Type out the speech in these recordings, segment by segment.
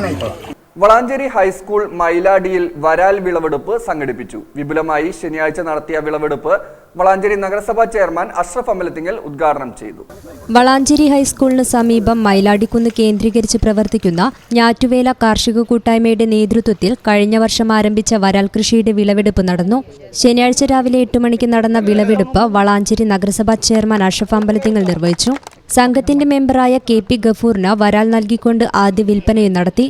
नहीं വളാഞ്ചേരി ഹൈസ്കൂൾ മൈലാടിയിൽ വരാൽ വിളവെടുപ്പ് സംഘടിപ്പിച്ചു. വിപുലമായി ശനിയാഴ്ച നടത്തിയ വിളവെടുപ്പ് വളാഞ്ചേരി നഗരസഭാ ചെയർമാൻ അഷ്റഫ് അമലത്തിങ്ങൽ ഉദ്ഘാടനം ചെയ്തു. വളാഞ്ചേരി ഹൈസ്കൂളിന് സമീപം മൈലാടിക്കുന്ന് കേന്ദ്രീകരിച്ച് പ്രവർത്തിക്കുന്ന ഞാറ്റുവേല കാർഷിക കൂട്ടായ്മയുടെ നേതൃത്വത്തിൽ കഴിഞ്ഞ വർഷം ആരംഭിച്ച വരാൽ കൃഷിയുടെ വിളവെടുപ്പ് നടന്നു. ശനിയാഴ്ച രാവിലെ എട്ട് മണിക്ക് നടന്ന വിളവെടുപ്പ് വളാഞ്ചേരി നഗരസഭാ ചെയർമാൻ അഷ്റഫ് അമ്പലത്തിങ്ങൽ നിർവഹിച്ചു. സംഘത്തിന്റെ മെമ്പറായ കെ പി ഗഫൂറിന് വരാൽ നൽകിക്കൊണ്ട് ആദ്യ വിൽപ്പനയും നടത്തി.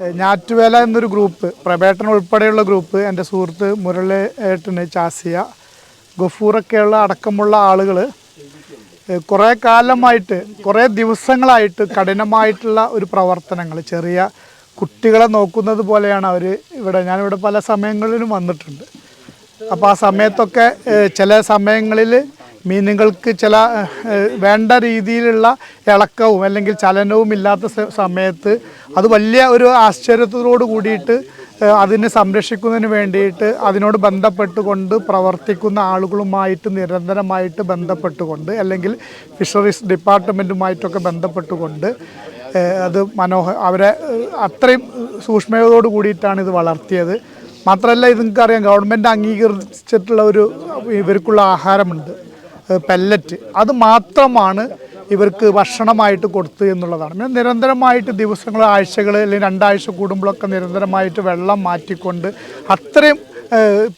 ഞാറ്റുവേല എന്നൊരു ഗ്രൂപ്പ് പ്രബേട്ടൻ ഉൾപ്പെടെയുള്ള ഗ്രൂപ്പ് എന്റെ സുഹൃത്ത് മുരളി ഏട്ടന് ചാസിയ ഗഫൂറൊക്കെയുള്ള അടക്കമുള്ള ആളുകൾ കുറേ കാലമായിട്ട് കുറേ ദിവസങ്ങളായിട്ട് കഠിനമായിട്ടുള്ള ഒരു പ്രവർത്തനങ്ങൾ ചെറിയ കുട്ടികളെ നോക്കുന്നത് പോലെയാണ് അവർ ഇവിടെ ഞാനിവിടെ പല സമയങ്ങളിലും വന്നിട്ടുണ്ട്. അപ്പോൾ ആ സമയത്തൊക്കെ ചില സമയങ്ങളിൽ മീനുകൾക്ക് ചില വേണ്ട രീതിയിലുള്ള ഇളക്കവും അല്ലെങ്കിൽ ചലനവും ഇല്ലാത്ത സമയത്ത് അത് വലിയ ഒരു ആശ്ചര്യത്തോട് കൂടിയിട്ട് അതിനെ സംരക്ഷിക്കുന്നതിന് വേണ്ടിയിട്ട് അതിനോട് ബന്ധപ്പെട്ടുകൊണ്ട് പ്രവർത്തിക്കുന്ന ആളുകളുമായിട്ട് നിരന്തരമായിട്ട് ബന്ധപ്പെട്ടുകൊണ്ട് അല്ലെങ്കിൽ ഫിഷറീസ് ഡിപ്പാർട്ട്മെന്റുമായിട്ടൊക്കെ ബന്ധപ്പെട്ടുകൊണ്ട് അത് മനോഹ അവരെ അത്രയും സൂക്ഷ്മതയോട് കൂടിയിട്ടാണ് ഇത് വളർത്തിയത്. മാത്രമല്ല ഇത് ഗവൺമെന്റ് അംഗീകരിച്ചിട്ടുള്ള ഒരു ഇവർക്കുള്ള ആഹാരമുണ്ട്. പെല്ലറ്റ് അത് മാത്രമാണ് ഇവർക്ക് ഭക്ഷണമായിട്ട് കൊടുത്തു എന്നുള്ളതാണ്. പിന്നെ നിരന്തരമായിട്ട് ദിവസങ്ങൾ ആഴ്ചകൾ അല്ലെങ്കിൽ രണ്ടാഴ്ച കൂടുമ്പോഴൊക്കെ നിരന്തരമായിട്ട് വെള്ളം മാറ്റിക്കൊണ്ട് അത്രയും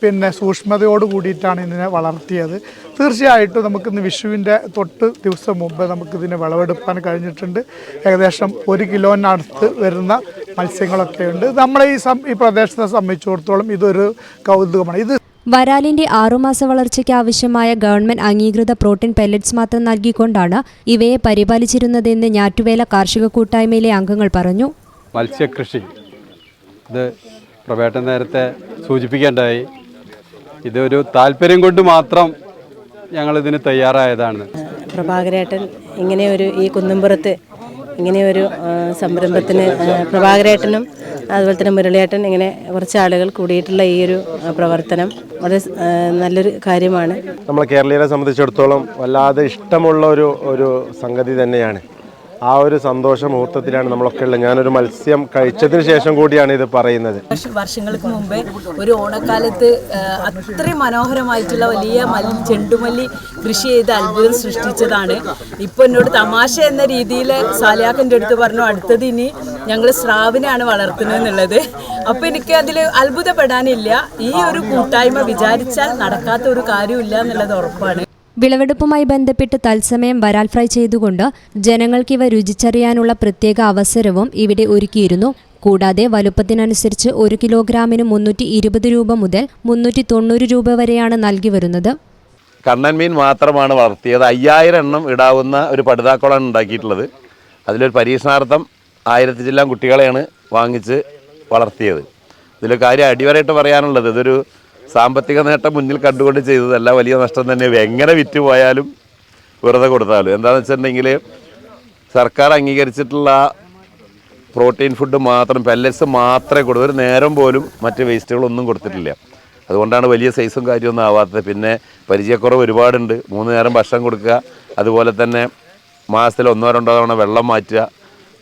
പിന്നെ സൂക്ഷ്മതയോട് കൂടിയിട്ടാണ് ഇതിനെ വളർത്തിയത്. തീർച്ചയായിട്ടും നമുക്കിന്ന് വിഷുവിന്റെ തൊട്ട് ദിവസം മുമ്പ് നമുക്കിതിനെ വിളവെടുക്കാൻ കഴിഞ്ഞിട്ടുണ്ട്. ഏകദേശം ഒരു കിലോനടുത്ത് വരുന്ന മത്സ്യങ്ങളൊക്കെ ഉണ്ട് നമ്മളെ ഈ ഈ പ്രദേശത്തെ സംബന്ധിച്ചിടത്തോളം ഇതൊരു കൗതുകമാണ്. ഇത് വരാലിന്റെ ആറുമാസ വളർച്ചയ്ക്ക് ആവശ്യമായ ഗവൺമെന്റ് അംഗീകൃത പ്രോട്ടീൻ പെല്ലറ്റ്സ് മാത്രം നൽകിക്കൊണ്ടാണ് ഇവയെ പരിപാലിച്ചിരുന്നതെന്ന് ഞാറ്റുവേല കാർഷിക കൂട്ടായ്മയിലെ അംഗങ്ങൾ പറഞ്ഞു. മത്സ്യകൃഷി. ഇത് പ്രവേട്ടൻ നേരത്തെ സൂചിപ്പിക്കേണ്ടായി ഇതൊരു താല്പര്യം കൊണ്ട് മാത്രം ഞങ്ങൾ ഇതിന് തയ്യാറായതാണ്. പ്രഭാകരേട്ടൻ ഇങ്ങനെ ഒരു ഈ കുന്നുംപുറത്ത് ഇങ്ങനെ ഒരു സംരംഭത്തിന് പ്രഭാകരേട്ടനും അതുപോലെ തന്നെ മുരളിയേട്ടൻ ഇങ്ങനെ കുറച്ച് ആളുകൾ കൂടിയിട്ടുള്ള ഈ ഒരു പ്രവർത്തനം വളരെ നല്ലൊരു കാര്യമാണ്. നമ്മളെ കേരളീയരെ സംബന്ധിച്ചിടത്തോളം വല്ലാതെ ഇഷ്ടമുള്ള ഒരു ഒരു സംഗതി തന്നെയാണ്. ആ ഒരു സന്തോഷ മുഹൂർത്തത്തിലാണ് നമ്മളൊക്കെ ഉള്ളത്. ഞാനൊരു മത്സ്യം കഴിച്ചതിന് ശേഷം കൂടിയാണ് ഇത് പറയുന്നത്. വർഷ- വർഷങ്ങൾക്ക് മുമ്പേ ഒരു ഓണക്കാലത്ത് അത്രയും മനോഹരമായിട്ടുള്ള വലിയ മല്ലി ചെണ്ടുമല്ലി കൃഷി ചെയ്ത് അത്ഭുതം സൃഷ്ടിച്ചതാണ്. ഇപ്പൊ എന്നോട് തമാശ എന്ന രീതിയിൽ സാലിയാക്കന്റെ അടുത്ത് പറഞ്ഞു അടുത്തത് ഇനി ഞങ്ങൾ സ്രാവിനെയാണ് വളർത്തുന്നത് എന്നുള്ളത്. അപ്പോൾ എനിക്ക് അതിൽ അത്ഭുതപ്പെടാനില്ല. ഈ ഒരു കൂട്ടായ്മ വിചാരിച്ചാൽ നടക്കാത്ത ഒരു കാര്യമില്ല എന്നുള്ളത് ഉറപ്പാണ്. വിളവെടുപ്പുമായി ബന്ധപ്പെട്ട് തത്സമയം വരാൽ ഫ്രൈ ചെയ്തുകൊണ്ട് ജനങ്ങൾക്ക് ഇവ രുചിച്ചറിയാനുള്ള പ്രത്യേക അവസരവും ഇവിടെ ഒരുക്കിയിരുന്നു. കൂടാതെ വലുപ്പത്തിനനുസരിച്ച് ഒരു കിലോഗ്രാമിന് മുന്നൂറ്റി ഇരുപത് രൂപ മുതൽ മുന്നൂറ്റി തൊണ്ണൂറ് രൂപ വരെയാണ് നൽകി വരുന്നത്. കണ്ണൻ മീൻ മാത്രമാണ് വളർത്തിയത്. അയ്യായിരം എണ്ണം ഇടാവുന്ന ഒരു പടുതാക്കുളമാണ് ഉണ്ടാക്കിയിട്ടുള്ളത്. അതിലൊരു പരീക്ഷണാർത്ഥം ആയിരത്തി ചില്ലാം കുട്ടികളെയാണ് വാങ്ങിച്ച് വളർത്തിയത്. ഇതിൽ കാര്യം അടിവരായിട്ട് പറയാനുള്ളത് ഇതൊരു സാമ്പത്തിക നേട്ടം മുന്നിൽ കണ്ടുകൊണ്ട് ചെയ്തതല്ല വലിയ നഷ്ടം തന്നെ. എങ്ങനെ വിറ്റ് പോയാലും വെറുതെ കൊടുത്താലും. എന്താണെന്ന് വെച്ചിട്ടുണ്ടെങ്കിൽ സർക്കാർ അംഗീകരിച്ചിട്ടുള്ള പ്രോട്ടീൻ ഫുഡ് മാത്രം പെല്ലറ്റ്സ് മാത്രമേ കൊടുത്തു ഒരു നേരം പോലും മറ്റ് വേസ്റ്റുകളൊന്നും കൊടുത്തിട്ടില്ല. അതുകൊണ്ടാണ് വലിയ സൈസും കാര്യമൊന്നും ആവാത്തത്. പിന്നെ പരിചയക്കുറവ് ഒരുപാടുണ്ട്. മൂന്ന് നേരം ഭക്ഷണം കൊടുക്കുക അതുപോലെ തന്നെ മാസത്തിൽ ഒന്നോ രണ്ടോ തവണ വെള്ളം മാറ്റുക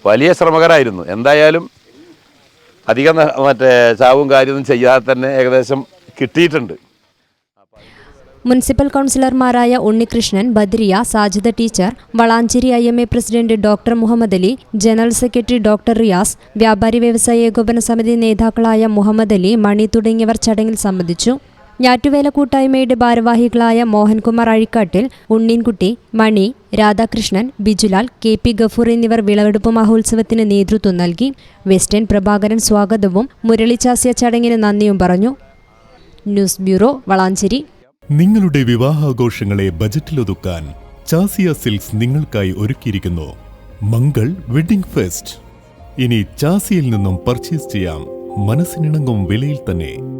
വലിയ ശ്രമകരായിരുന്നു. എന്തായാലും അധികം മറ്റേ ചാവും കാര്യമൊന്നും ചെയ്യാതെ തന്നെ ഏകദേശം കിട്ടിയിട്ടുണ്ട്. മുനിസിപ്പൽ കൗൺസിലർമാരായ Unnikrishnan Badriya Sajida teacher Valanchery I M A president doctor Muhammad Ali general secretary doctor Riyas വ്യാപാരി വ്യവസായ ഏകോപന സമിതി നേതാക്കളായ മുഹമ്മദ് അലി മണി തുടങ്ങിയവർ ചടങ്ങിൽ സംബന്ധിച്ചു. ഞാറ്റുവേല കൂട്ടായ്മയുടെ ഭാരവാഹികളായ മോഹൻകുമാർ അഴിക്കാട്ടിൽ ഉണ്ണീൻകുട്ടി മണി രാധാകൃഷ്ണൻ ബിജുലാൽ കെ പി ഗഫൂർ എന്നിവർ വിളവെടുപ്പ് മഹോത്സവത്തിന് നേതൃത്വം നൽകി. വെസ്റ്റേൺ പ്രഭാകരൻ സ്വാഗതവും മുരളി ചടങ്ങിന് നന്ദിയും പറഞ്ഞു. News bureau Valanchery. നിങ്ങളുടെ വിവാഹാഘോഷങ്ങളെ ബജറ്റിലൊതുക്കാൻ ചാസിയ സിൽക്സ് നിങ്ങൾക്കായി ഒരുക്കിയിരിക്കുന്നു. Mangal wedding fest. ഇനി ചാസിയിൽ നിന്നും പർച്ചേസ് ചെയ്യാം. മനസ്സിനിണങ്ങും വിലയിൽ തന്നെ.